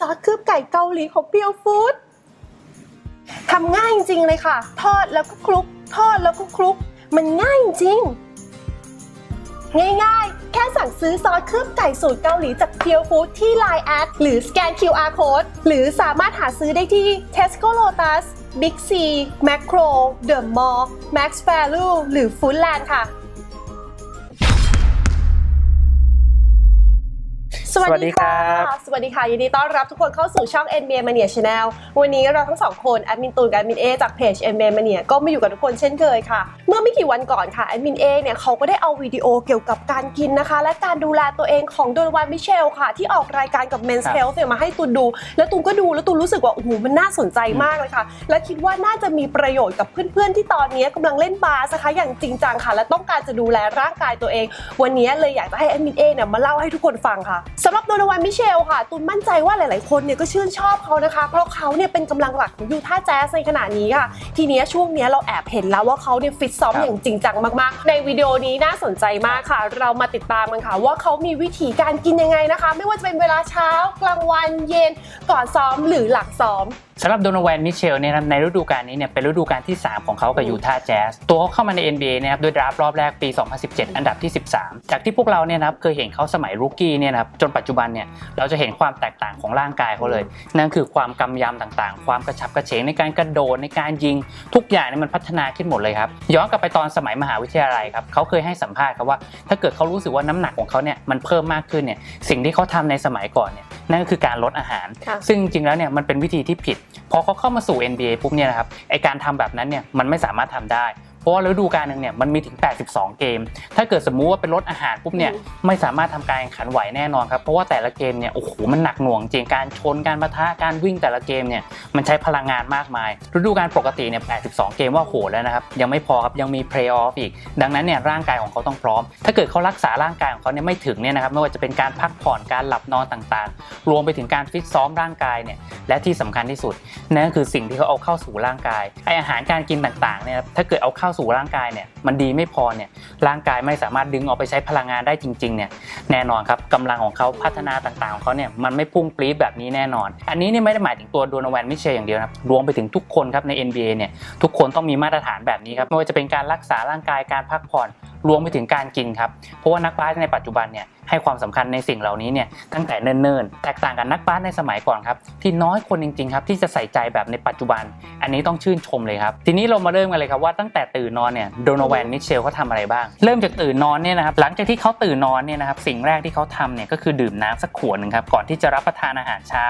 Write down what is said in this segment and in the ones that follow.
ซอสเคลือบไก่เกาหลีของเปียวฟู้ดทำง่ายจริงเลยค่ะ ทอดแล้วก็คลุก ทอดแล้วก็คลุก มันง่ายจริง ง่ายๆ แค่สั่งซื้อซอสเคลือบไก่สูตรเกาหลีจากเพียวฟู้ดที่ Line แอดหรือสแกน QR Code หรือสามารถหาซื้อได้ที่ Tesco Lotus Big C Macro The Mall Max Value หรือ Foodland ค่ะ สวัสดีค่ะ สวัสดีค่ะ ยินดีต้อนรับทุกคนเข้าสู่ช่อง NBA Mania Channel วันนี้เราทั้งสองคนแอดมินตูนกับแอดมินเอจากเพจ NBA Mania ก็มาอยู่กับทุกคนเช่นเคยค่ะ เมื่อไม่กี่วันก่อนค่ะแอดมินเอเนี่ยเขาก็ได้เอาวิดีโอเกี่ยวกับการกินนะคะ และการดูแลตัวเองของโดนวันมิเชลค่ะ ที่ออกรายการกับ Men's ครับ Health เนี่ยมาให้ตูนดู แล้วตูนก็ดูแล้วตูนรู้สึกว่าโอ้โหมันน่าสนใจมากเลยค่ะ และคิดว่าน่าจะมีประโยชน์กับเพื่อนๆที่ตอนนี้กำลังเล่นบาสนะคะอย่างจริงจังค่ะ และต้องการจะดูแลร่างกายตัวเอง วันนี้เลยอยากจะให้แอดมินเอเนี่ยมาเล่าให้ทุกคนฟังค่ะสำหรับโดนวันมิเชลค่ะตูนมั่นใจว่าหลาย ๆ คนเนี่ยก็ชื่นชอบเขานะคะ เพราะเขาเนี่ยเป็นกำลังหลักของยูท่าแจ๊สในขณะนี้ค่ะ ทีเนี้ยช่วงเนี้ยเราแอบเห็นแล้วว่าเขาเนี่ยฟิตซ้อมครับอย่างจริงจังมาก ๆ ในวิดีโอนี้น่าสนใจมากค่ะ เรามาติดตามกันค่ะ ว่าเขามีวิธีการกินยังไงนะคะ ไม่ว่าจะเป็นเวลาเช้ากลางวันเย็นก่อนซ้อมหรือหลังซ้อมสำหรับโดนแวนมิเชลเนี่ยนะครับในฤดูกาลนี้เนี่ยเป็นฤดูกาลที่ 3 ของเขากับอืมยูทาห์แจ๊สตัวเขาเข้ามาใน NBA เนะครับด้วยดราฟต์รอบแรกปี 2017 อันดับที่ 13 จากที่พวกเราเนี่ยนะครับเคยเห็นเขาสมัยรูกี้เนี่ยนะครับจนปัจจุบันเนี่ยเราจะเห็นความแตกต่างของร่างกายเขาเลย นั่นคือความกำยำต่างๆ ความกระฉับกระเฉงในการกระโดดในการยิงทุกอย่างเนี่ยมันพัฒนาขึ้นหมดเลยครับย้อนกลับไปตอนสมัยมหาวิทยาลัยครับเขาเคยให้สัมภาษณ์ครับว่า ถ้าเกิดเขารู้สึกว่าน้ำหนักของเขาเนี่ยมันเพิ่มมากขึ้นเนี่ยสิ่งที่เขาทำในสมัยก่อนเนี่ยนั่นก็คือการลดอาหารค่ะซึ่งจริงๆแล้วเนี่ยมันเป็นวิธีที่ผิดพอเขาเข้ามาสู่ NBA ปุ๊บเนี่ยนะครับไอการทำแบบนั้นเนี่ยมันไม่สามารถทำได้ ราะว่าฤดูกาลหนึ่งเนี่ยมันมีถึง 82 เกม ถ้าเกิดสมมุติว่าเป็นลดอาหารปุ๊บเนี่ยอืมไม่สามารถทำการแข่งขันไหวแน่นอนครับเพราะว่าแต่ละเกมเนี่ยโอ้โหมันหนักหน่วงจริงการชนการปะทะการวิ่งแต่ละเกมเนี่ยมันใช้พลังงานมากมาย ฤดูกาลปกติเนี่ย 82 เกมว่าโหดแล้วนะครับยังไม่พอครับยังมีเพลย์ออฟอีก ดังนั้นเนี่ยร่างกายของเขาต้องพร้อม ถ้าเกิดเขารักษาร่างกายของเขาเนี่ยไม่ถึงเนี่ยนะครับไม่ว่าจะเป็นการพักผ่อนการหลับนอนต่างๆ รวมไปถึงการฟิตซ้อมร่างกายเนี่ยและที่สำคัญที่สุดนั่นก็คือสิ่งที่เขาเอาเข้าสู่ร่างกายไออาหารการกินต่างๆเนี่ยถ้าเกิดเอาเข้าสู่ร่างกายเนี่ยมันดีไม่พอเนี่ยร่างกายไม่สามารถดึงออกไปใช้พลังงานได้จริงๆเนี่ยแน่นอนครับกำลังของเขาพัฒนาต่างๆของเขาเนี่ยมันไม่พุ่งปรี๊ดแบบนี้แน่นอน อันนี้เนี่ยไม่ได้หมายถึงตัวโดนแวนมิเชลอย่างเดียวนะครับรวมไปถึงทุกคนครับใน NBA เนี่ยทุกคนต้องมีมาตรฐานแบบนี้ครับไม่ว่าจะเป็นการรักษาร่างกายการพักผ่อนรวมไปถึงการกินครับเพราะว่านักบาสในปัจจุบันเนี่ยให้ความสำคัญในสิ่งเหล่านี้เนี่ยตั้งแต่เนิ่นๆ แตกต่างกับนักบาสในสมัยก่อนครับ ที่น้อยคนจริงๆครับที่จะใส่ใจแบบในปัจจุบัน อันนี้ต้องชื่นชมเลยครับ ทีนี้เรามาเริ่มกันเลยครับว่าตั้งแต่ตื่นนอนเนี่ยโดนแวนมิเชลเขาทำอะไรบ้าง เริ่มจากตื่นนอนเนี่ยนะครับหลังจากที่เขาตื่นนอนเนี่ยนะครับสิ่งแรกที่เขาทำเนี่ยก็คือดื่มน้ำสักขวดหนึ่งครับก่อนที่จะรับประทานอาหารเช้า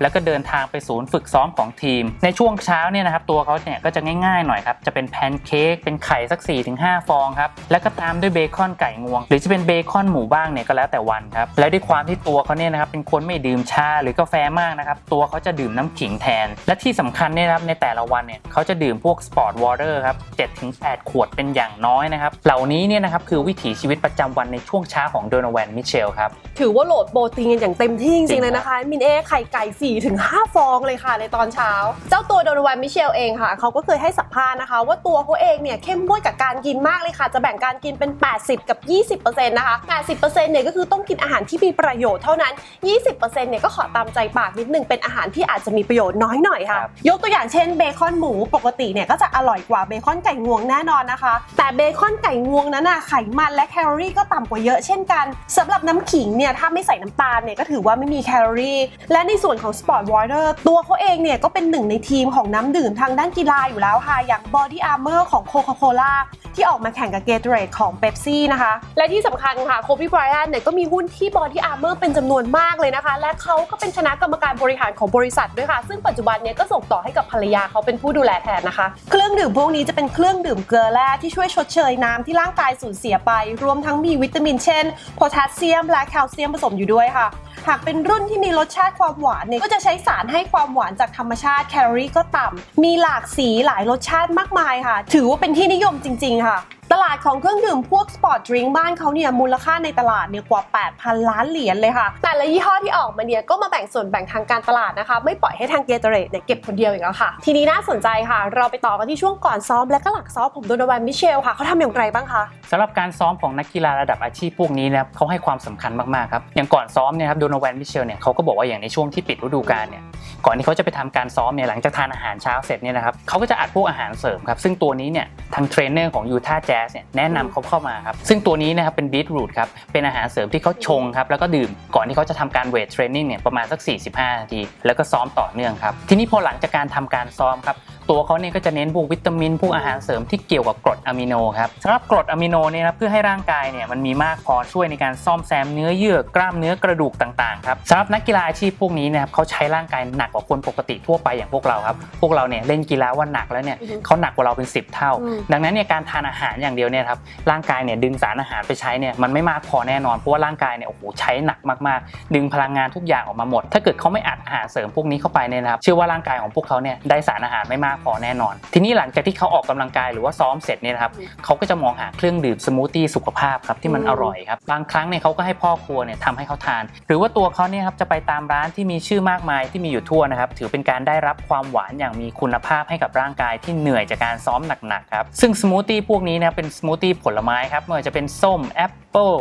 แล้วก็เดินทางไปศูนย์ฝึกซ้อมของทีม ในช่วงเช้าเนี่ยนะครับตัวเขาเนี่ยก็จะง่ายๆหน่อยครับจะเป็นแพนเค้กเป็นไข่สัก 4-5 ฟองครับแล้วก็ตามด้วยเบคอนไก่งวง หรือจะเป็นเบคอนหมูบ้างเนี่ยก็แล้วแต่วันครับ แล้วด้วยความที่ตัวเขาเนี่ยนะครับเป็นคนไม่ดื่มชาหรือกาแฟมากนะครับ ตัวเขาจะดื่มน้ำขิงแทน และที่สำคัญเนี่ยนะครับในแต่ละวันเนี่ยเขาจะดื่มพวกสปอร์ตวอเตอร์ครับ7-8ขวดเป็นอย่างน้อยนะครับ เหล่านี้เนี่ยนะครับคือวิถีชีวิตประจำวันในช่วงเช้าของโดนแวนมิเชลครับ ถือว่าโหลดโปรตีนกันอย่างเต็มที่จริงๆเลยนะคะ มินเอไข่ไก่4ถึง5ฟองเลยค่ะในตอนเช้า เจ้าตัวโดนวันมิเชลเองค่ะเขาก็เคยให้สัมภาษณ์นะคะ ว่าตัวเขาเองเนี่ยเข้มงวดกับการกินมากเลยค่ะ จะแบ่งการกินเป็น 80 กับ 20%นะคะ 80%เนี่ยก็คือต้องกินอาหารที่มีประโยชน์เท่านั้น 20%เนี่ยก็ขอตามใจปากนิดนึงเป็นอาหารที่อาจจะมีประโยชน์น้อยหน่อยค่ะครับยกตัวอย่างเช่นเบคอนหมูปกติเนี่ยก็จะอร่อยกว่าเบคอนไก่งวงแน่นอนนะคะ แต่เบคอนไก่งวงนั้นน่ะไขมันและแคลอรี่ก็ต่ำกว่าเยอะเช่นกันสำหรับน้ำขิงเนี่ยถ้าไม่ใส่น้ำตาลเนี่ยก็ถือว่าไม่มีแคลอรี่ และในส่วนของ Sport Water ตัวเขาเองเนี่ยก็เป็นหนึ่งในทีมของน้ำดื่มทางด้านกีฬาอยู่แล้วค่ะ อย่าง Body Armor ของ Coca-Cola ที่ออกมาแข่งกับ Gatorade ของ Pepsi นะคะ และที่สำคัญค่ะโคบีไบรอันเนี่ยก็มีหุ้นที่บอดี้อาร์เมอร์เป็นจำนวนมากเลยนะคะ และเขาก็เป็นคณะกรรมการบริหารของบริษัทด้วยค่ะ ซึ่งปัจจุบันเนี่ยก็ส่งต่อให้กับภรรยาเขาเป็นผู้ดูแลแทนนะคะ เครื่องดื่มพวกนี้จะเป็นเครื่องดื่มเกลือแร่ที่ช่วยชดเชยน้ำที่ร่างกายสูญเสียไป รวมทั้งมีวิตามินเช่นโพแทสเซียมและแคลเซียมผสมอยู่ด้วยค่ะ หากเป็นรุ่นที่มีรสชาติความหวานเนี่ยก็จะใช้สารให้ความหวานจากธรรมชาติแคลอรี่ก็ต่ำมีหลากสีหลายรสชาติมากมายค่ะ ถือว่าเป็นที่นิยมจริง ๆ ค่ะตลาดของเครื่องดื่มพวกสปอร์ตดริงก์บ้านเขาเนี่ยมูลค่าในตลาดเนี่ยกว่า 8,000 ล้านเหรียญเลยค่ะ แต่ละยี่ห้อที่ออกมาเนี่ยก็มาแบ่งส่วนแบ่งทางการตลาดนะคะ ไม่ปล่อยให้ทางเกเตเรตเนี่ยเก็บคนเดียวอีกแล้วค่ะ ทีนี้น่าสนใจค่ะ เราไปต่อกันที่ช่วงก่อนซ้อมและก็หลังซ้อมผมโดนวันมิเชลค่ะเขาทำอย่างไรบ้างคะสำหรับการซ้อมของนักกีฬาระดับอาชีพพวกนี้นะครับเขาให้ความสำคัญมากๆครับอย่างก่อนซ้อมเนี่ยครับโดนแวนมิเชลเนี่ยเขาก็บอกว่าอย่างในช่วงที่ปิดฤดูกาลเนี่ยก่อนที่เขาจะไปทำการซ้อมเนี่ยหลังจากทานอาหารเช้าเสร็จเนี่ยนะครับเขาก็จะอัดพวกอาหารเสริมครับซึ่งตัวนี้เนี่ยทางเทรนเนอร์ของยูทาแจ๊สเนี่ยแนะนำเขาเข้ามาครับซึ่งตัวนี้นะครับเป็นบีทรูทครับเป็นอาหารเสริมที่เขาชงครับแล้วก็ดื่มก่อนที่เขาจะทำการเวทเทรนนิ่งเนี่ยประมาณสัก 45 นาที แล้วก็ซ้อมต่อเนื่องครับทีนี้พอหลังจากการทำการซ้อมครับ ตัวเขาเนี่ยก็จะเน้นพวกวิตามินพวกอาหารเสริมที่เกี่ยวกับกรดอะมิโนครับสำหรับกรดอะมิโนเนี่ยนะเพื่อให้ร่างกายเนี่ยมันมีมากพอช่วยในการซ่อมแซมเนื้อเยื่อกล้ามเนื้อกระดูกต่างๆครับสำหรับนักกีฬาอาชีพพวกนี้นะครับเขาใช้ร่างกายหนักกว่าคนปกติทั่วไปอย่างพวกเราครับพวกเราเนี่ยเล่นกีฬาว่าหนักแล้วเนี่ยอือฮึเขาหนักกว่าเราเป็น 10 เท่าอืมดังนั้นเนี่ยการทานอาหารอย่างเดียวเนี่ยครับร่างกายเนี่ยดึงสารอาหารไปใช้เนี่ยมันไม่มากพอแน่นอนเพราะว่าร่างกายเนี่ยโอ้โหใช้หนักมากๆ ดึงพลังงานทุกอย่างออกมาหมด ถ้าเกิดเขาไม่อัดอาหารเสริมพวกนี้เข้าไปเนี่ยนะครับเชื่อว่าร่างกายของพวกเขาเนี่ยได้สารอาหารไม่มากพอแน่นอน ทีนี้หลังจากที่เขาออกกำลังกายหรือว่าซ้อมเสร็จเนี่ยนะครับเขาก็จะมองหาเครื่องดื่มสมูทตี้สุขภาพครับที่มันอืมอร่อยครับบางครั้งเนี่ยเขาก็ให้พ่อครัวเนี่ยทำให้เขาทาน หรือว่าตัวเขาเนี่ยครับจะไปตามร้านที่มีชื่อมากมายที่มีอยู่ทั่วนะครับถือเป็นการได้รับความหวานอย่างมีคุณภาพให้กับร่างกายที่เหนื่อยจากการซ้อมหนักๆครับซึ่งสมูทตี้พวกนี้นะเป็นสมูทตี้ผลไม้ครับไม่ว่าจะเป็นส้มแอปเปิล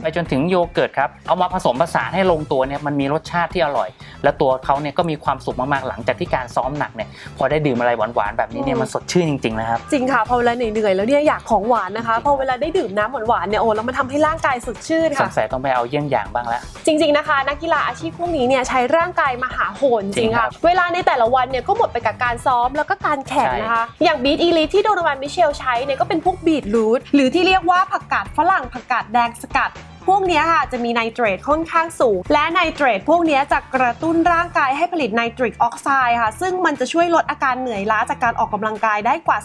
ไปจนถึงโยเกิร์ตครับเอามาผสมผสานให้ลงตัวเนี่ยมันมีรสชาติที่อร่อย และตัวเขาเนี่ยก็มีความสุขมากๆหลังจากที่การซ้อมหนักเนี่ยพอได้ดื่มอะไรหวานๆแบบนี้เนี่ยมันสดชื่นจริงๆนะครับจริงค่ะพอเวลาเหนื่อยๆแล้วเนี่ยอยากของหวานนะคะพอเวลาได้ดื่มน้ำหวานๆเนี่ยโอ้แล้วมันทำให้ร่างกายสดชื่นสค่ะงสัยต้องไปเอาเยี่ยงอย่างบ้างแล้วจริง ๆนะคะ นักกีฬาอาชีพพวกนี้เนี่ยใช้ร่างกายมาหาโหนจจริริงงครัค่ะบเวลาในแต่ละวันเนี่ยก็หมดไปกับการซ้อมแล้วก็การแข่งนะคะอย่างบีทอีลิทที่โดนวันมิเชลใช้เนี่ยก็เป็นพวกบีทรูทหรือที่เรียกว่าผักกาดฝรั่งผักกาดแรงสกัด พวกนี้ค่ะจะมีไนเตรตค่อนข้างสูง และไนเตรตพวกนี้จะกระตุ้นร่างกายให้ผลิตไนตริกออกไซด์ค่ะ ซึ่งมันจะช่วยลดอาการเหนื่อยล้าจากการออกกำลังกายได้กว่า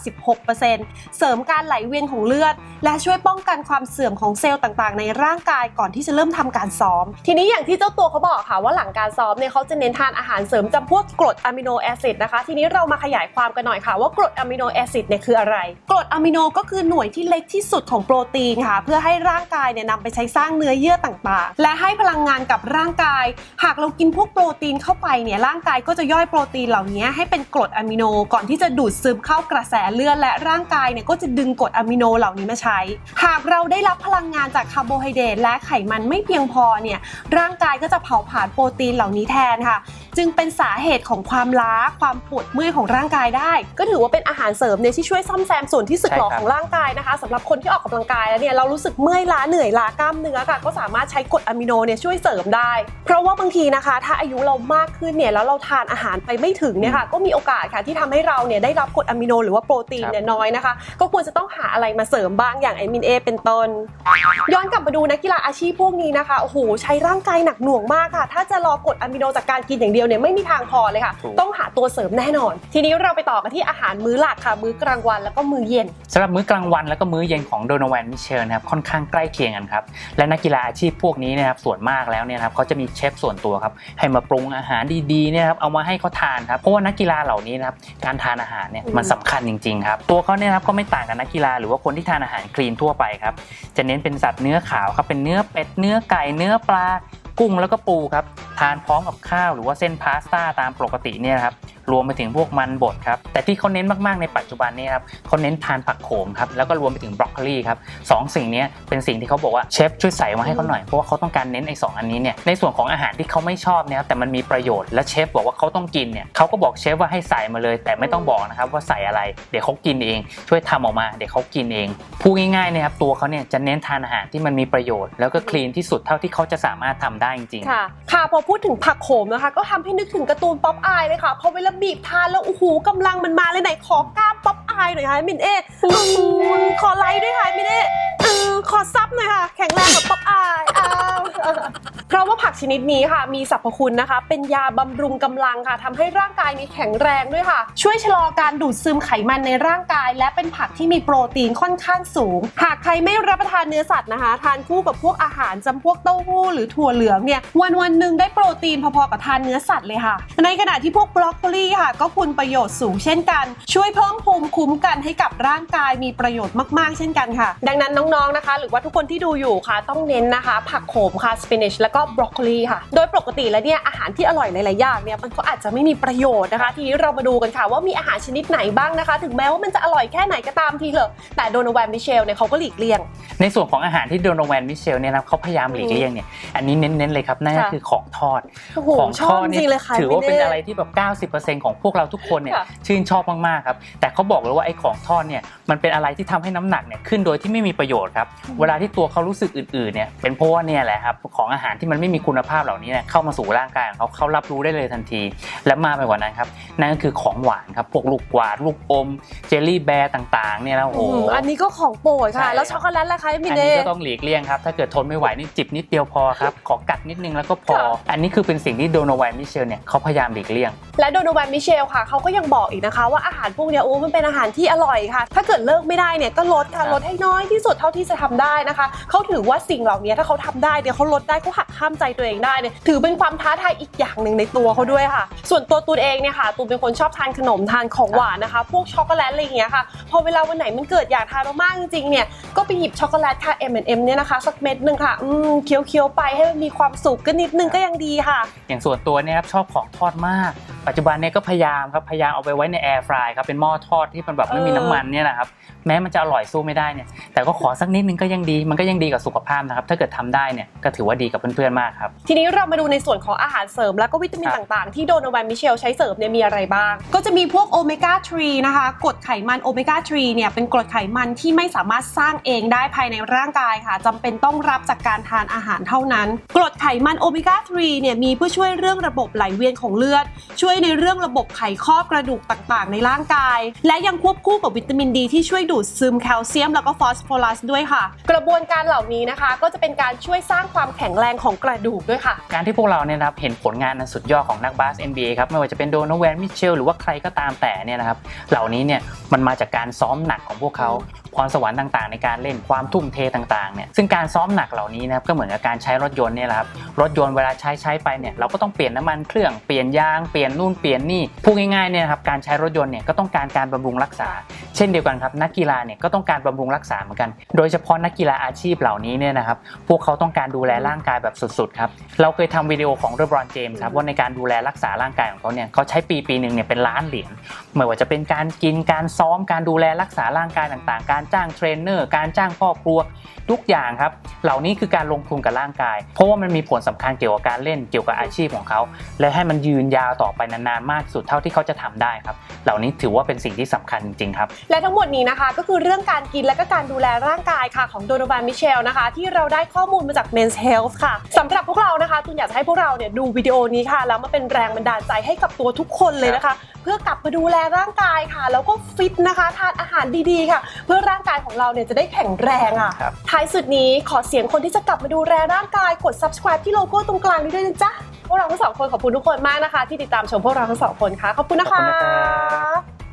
16%เสริมการไหลเวียนของเลือด และช่วยป้องกันความเสื่อมของเซลล์ต่างๆ ในร่างกายก่อนที่จะเริ่มทำการซ้อม ทีนี้อย่างที่เจ้าตัวเขาบอกค่ะว่าหลังการซ้อมเนี่ยเขาจะเน้นทานอาหารเสริมจำพวกกรดอะมิโนแอซิดนะคะ ทีนี้เรามาขยายความกันหน่อยค่ะว่ากรดอะมิโนแอซิดเนี่ยคืออะไร กรดอะมิโนก็คือหน่วยที่เล็กที่สุดของโปรตีนค่ะ เพื่อให้ร่างกายเนี่ยนำไปใช้สร้างเนื้อเยื่อต่างๆ และให้พลังงานกับร่างกาย หากเรากินพวกโปรตีนเข้าไปเนี่ยร่างกายก็จะย่อยโปรตีนเหล่านี้ให้เป็นกรดอะมิโนก่อนที่จะดูดซึมเข้ากระแสเลือดและร่างกายเนี่ยก็จะดึงกรดอะมิโนเหล่านี้มาใช้ หากเราได้รับพลังงานจากคาร์โบไฮเดรตและไขมันไม่เพียงพอเนี่ยร่างกายก็จะเผาผลาญโปรตีนเหล่านี้แทนค่ะ จึงเป็นสาเหตุของความล้าความปวดเมื่อยของร่างกายได้ ก็ถือว่าเป็นอาหารเสริมเนี่ยที่ช่วยซ่อมแซมส่วนที่สึกหรอของร่างกายนะคะสำหรับคนที่ออกกำลังกายแล้วเนี่ยเรารู้สึกเมื่อยล้าเหนื่อยล้ากล้ามเนื้อค่ะก็สามารถใช้กรดอะมิโนเนี่ยช่วยเสริมได้ เพราะว่าบางทีนะคะ ถ้าอายุเรามากขึ้นเนี่ยแล้วเราทานอาหารไปไม่ถึงเนี่ยค่ะก็มีโอกาสค่ะที่ทำให้เราเนี่ยได้รับกรดอะมิโนหรือว่าโปรตีนเนี่ยน้อยนะคะ ก็ควรจะต้องหาอะไรมาเสริมบ้างอย่างไอมินเอเป็นต้น ย้อนกลับมาดูนักกีฬาอาชีพพวกนี้นะคะโอ้โหใช้ร่างกายหนักหน่วงมากค่ะ ถ้าจะรอกรดอะมิโนจากการกินอย่างเดียวเนี่ยไม่มีทางพอเลยค่ะถูกต้องหาตัวเสริมแน่นอน ทีนี้เราไปต่อกันที่อาหารมื้อหลักค่ะ มื้อกลางวันแล้วก็มื้อเย็นสำหรับมื้อกลางวันแล้วก็มื้อเย็นของโดนแวนมิเชลนะครับค่อนข้างใกล้เคียงกันครับและนักกีฬาอาชีพพวกนี้นะครับส่วนมากแล้วเนี่ยนะครับเขาจะมีเชฟส่วนตัวครับให้มาปรุงอาหารดีๆเนี่ยครับเอามาให้เขาทานครับเพราะว่านักกีฬาเหล่านี้นะครับการทานอาหารเนี่ยอืมมันสำคัญจริงๆครับตัวเขาเนี่ยนะครับก็ไม่ต่างกับนักกีฬาหรือว่าคนที่ทานอาหารคลีนทั่วไปครับจะเน้นเป็นสัตว์เนื้อขาวครับเป็นเนื้อเป็ดเนื้อไก่เนื้อปลากุ้งแล้วก็ปูครับทานพร้อมกับข้าวหรือว่าเส้นพาสต้าตามปกติเนี่ยนะครับรวมไปถึงพวกมันบดครับแต่ที่เขาเน้นมากๆในปัจจุบันเนี่ยครับเขาเน้นทานผักโขมครับแล้วก็รวมไปถึงบรอกโคลีครับสองสิ่งนี้เป็นสิ่งที่เขาบอกว่าเชฟช่วยใส่มาให้เขาหน่อยเพราะว่าเขาต้องการเน้นไอ้สองอันนี้เนี่ยในส่วนของอาหารที่เขาไม่ชอบเนี่ยครับแต่มันมีประโยชน์และเชฟบอกว่าเขาต้องกินเนี่ยเขาก็บอกเชฟว่าให้ใส่มาเลย แต่ไม่ต้องบอกนะครับว่าใส่อะไรเดี๋ยวเขากินเอง ช่วยทำออกมาเดี๋ยวเขากินเองพูดง่ายๆนะครับตัวเขาเนี่ยจะเน้นทานอาหารที่มันมีประโยชน์แล้วก็คลีนที่สุดเท่าที่เขาจะสามารถทำได้จริงๆค่ะค่ะพอพูดถึงผักโขมนะคะ ก็ทำให้นึกถึงการ์ตูนป๊อปอายเลยค่ะพอเวลาบีบทานแล้วโอ้โหกำลังมันมาเลยไหนขอกล้ามป๊อปอายหน่อยค่ะมินเออืมขอไลค์ด้วยค่ะมินเอเออขอซับหน่อยค่ะ แข็งแรงแบบป๊อปอายอ้าว เพราะว่าผักชนิดนี้ค่ะ มีสรรพคุณนะคะ เป็นยาบำรุงกำลังค่ะทำให้ร่างกายนี้แข็งแรงด้วยค่ะ ช่วยชะลอการดูดซึมไขมันในร่างกาย และเป็นผักที่มีโปรตีนค่อนข้างสูง หากใครไม่รับประทานเนื้อสัตว์นะคะ ทานคู่กับพวกอาหารจำพวกเต้าหู้หรือถั่วเหลืองเนี่ยวันวันหนึ่งได้โปรตีนพอๆกับทานเนื้อสัตว์เลยค่ะ ในขณะที่พวกบรอกโคลีค่ะ ก็คุณประโยชน์สูงเช่นกัน ช่วยเพิ่มภูมิคุ้มกันให้กับร่างกายมีประโยชน์มากๆ เช่นกันค่ะ ดังนั้นน้องๆนะคะ หรือว่าทุกคนที่ดูอยู่ค่ะต้องเน้นนะคะ ผักโขมค่ะสปินัชแล้วก็บรอกโคลีค่ะ โดยปกติแล้วเนี่ยอาหารที่อร่อยหลายๆอย่างเนี่ยมันก็อาจจะไม่มีประโยชน์นะคะ ทีนี้เรามาดูกันค่ะว่ามีอาหารชนิดไหนบ้างนะคะ ถึงแม้ว่ามันจะอร่อยแค่ไหนก็ตามทีเถอะแต่โดนแวนมิเชลเนี่ยเขาก็หลีกเลี่ยง ในส่วนของอาหารที่โดนแวนมิเชลเนี่ยนะครับเขาพยายามหลีกเลี่ยงเนี่ยอันนี้เน้นๆเลยครับนั่นก็ค่ะคือของทอดโอ้โหของชทอบอดจเนี่ริงๆเลยค่ะถือว่าเป็นพี่อะไรที่แบบ90%ของพวกเราทุกคนเนี่ยค่ะชื่นชอบมากๆครับแต่เขาบอกเลยว่าไอ้ของทอดเนี่ยมันเป็นอะไรที่ทำให้น้ำหนักเนี่ยขึ้นโดยที่ไม่มีประโยชน์ครับเวลาที่ตัวเขารู้สึกอื่นๆเนี่ยเป็นเพราะว่าเนี่ยแหละครับของอาหารที่มันไม่มีคุณภาพเหล่านี้เนี่ยเข้ามาสู่ร่างกายของเขาเขารับรู้ได้เลยทันที และมากไปกว่านั้นครับนั่นก็คือของหวานครับพวกลูกกวาดลูกอม เจลลี่แบร์ต่างๆเนี่ยนะโอ้โหอืมอันนี้ก็ของโปรดใช่ค่ะ แล้วช็อกโกแลตล่ะคะพี่อันเน่นี้ก็ต้องหลีกเลี่ยงครับถ้าเกิดทนไม่ไหวนี่จิบนิดเดียวพอครับขอกัดนิดนึงแล้วก็พอค่ะอันนี้คือเป็นสิ่งที่โดโนแวนมิเชลเนี่ยเขาพยายามหลีกเลี่ยง และโดโนแวนมิเชลค่ะเขาก็ยังบอกอีกนะคะ ว่าอาหารพวกเนี้ยโอ้มันเป็นอาหารที่อร่อยค่ะ ถ้าเกิดเลิกไม่ได้เนี่ยก็ลดครัค่ะบลดให้น้อยที่สุดเท่าที่จะทำได้นะคะเขาถือว่าสิ่งเหล่านี้ถ้าเขาทำได้เนี่ยเขาลดได้เขาหักห้ามใจตัวเองได้เนี่ยถือเป็นความท้าทายอีกอย่างหนึ่งในตัวเขาด้วยค่ะ ส่วนตัวตูนเองเนี่ยค่ะตูนเป็นคนชอบทานขนมทานของหวานนะคะ พวกช็อกโกแลตอะไรอย่างเงี้ยค่ะ พอเวลาวันไหนมันเกิดอยากทานมากๆจริงๆเนี่ยก็ไปหยิบช็อกโกแลตค่ะ M&M เนี่ยนะคะสักเม็ดหนึ่งค่ะอืมเคี้ยวๆไปให้มันมีความสุขก็นิดนึงก็ยังดีค่ะ อย่างส่วนตัวเนี่ยครับชอบของทอดมาก ปัจจุบันเนี่ยก็พยายามครับพยายามเอาไปไว้ในแอร์ฟรายครับเป็นหม้อทอดที่มันแบบไม่มีเออน้ำมันเนี่ยนะครับแม้มันจะอร่อยสู้ไม่ได้เนี่ยแต่ก็ขอสักนิดนึงก็ยังดีมันก็ยังดีกับสุขภาพนะครับถ้าเกิดทำได้เนี่ยก็ถือว่าดีกับเพื่อนๆมากครับ ทีนี้เรามาดูในส่วนของอาหารเสริมแล้วก็วิตามินครับ ต่างๆ ที่โดโนแวนมิเชลใช้เสริมเนี่ยมีอะไรบ้าง ก็จะมีพวกโอเมก้า3นะคะกรดไขมันโอเมก้า3เนี่ยเป็นกรดไขมันที่ไม่สามารถสร้างเองได้ภายในร่างกายค่ะจำเป็นต้องรับจากการทานอาหารเท่านั้น กรดไขมันโอเมก้า3เนี่ยมีเพื่อช่วยเรื่องระบบไหลเวียนของเลือด ช่วยในเรื่องระบบไขข้อกระดูกต่างๆ ในร่างกาย และยังควบคู่กับวิตามินดีที่ช่วยดูดซึมแคลเซียมแล้วก็ฟอสฟอรัสด้วยค่ะ กระบวนการเหล่านี้นะคะ ก็จะเป็นการช่วยสร้างความแข็งแรงของกระดูกด้วยค่ะ การที่พวกเราเนี่ยนะครับเห็นผลงานอันสุดยอดของนักบาส NBA ครับไม่ว่าจะเป็นโดนแวนมิเชลหรือว่าใครก็ตามแต่เนี่ยนะครับเหล่านี้เนี่ยมันมาจากการซ้อมหนักของพวกเขา พรสวรรค์ต่างๆ ในการเล่นความทุ่มเทต่างๆเนี่ยซึ่งการซ้อมหนักเหล่านี้นะครับก็เหมือนกับการใช้รถยนต์เนี่ยแหละครับรถยนต์เวลาใช้ใช้ไปเนี่ยเราก็ต้องเปลี่ยนน้ำมันเครื่องเปลี่ยนยางเปลี่ยนนู่นเปลี่ยนนี่พูดง่ายๆเนี่ยครับการใช้รถยนต์เนี่ยก็ต้องการการบำรุงรักษา เช่นเดียวกันครับนักกีฬาเนี่ยก็ต้องการบำรุงรักษาเหมือนกัน โดยเฉพาะนักกีฬาอาชีพเหล่านี้เนี่ยนะครับพวกเขาต้องการดูแลร่างกายแบบสุดๆครับเราเคยทำวิดีโอของเรบรอนเจมส์ครับว่าในการดูแลรักษาร่างกายของเขาเนี่ยเขาใช้ปีปีหนึ่งเนี่ยเป็นล้านเหรียญไม่ว่าจะเป็นการกินการซ้อมการดูแลรักษาร่างกายต่างๆ การจ้างเทรนเนอร์ การจ้างพ่อครัวทุกอย่างครับ เหล่านี้คือการลงทุนกับร่างกาย เพราะว่ามันมีผลสำคัญเกี่ยวกับการเล่นเกี่ยวกับอาชีพของเขา และให้มันยืนยาวต่อไปนานๆมากสุดเท่าที่เขาจะทำได้ครับ เหล่านี้ถือว่าเป็นสิ่งที่สำคัญจริงๆครับ และทั้งหมดนี้นะคะก็คือเรื่องการกินและก็การดูแลร่างกายค่ะของโดนบานมิเชลนะคะที่เราได้ข้อมูลมาจาก Men's Health ค่ะสำหรับพวกเรานะคะตุนอยากจะให้พวกเราเนี่ยดูวิดีโอนี้ค่ะแล้วมาเป็นแรงบันดาลใจให้กับตัวทุกคนเลยนะคะ เพื่อกลับมาดูแลร่างกายค่ะ แล้วก็ฟิตนะคะทานอาหารดีๆค่ะ เพื่อร่างกายของเราเนี่ยจะได้แข็งแรงอะ ครับ ท้ายสุดนี้ขอเสียงคนที่จะกลับมาดูแลร่างกายกด subscribe ที่โลโก้ตรงกลางนี้ด้วยนะจ๊ะ พวกเราทั้งสองคนขอบคุณทุกคนมากนะคะ ที่ติดตามชมพวกเราทั้งสองคนค่ะ ขอบคุณนะขอบคะคุณนะครับ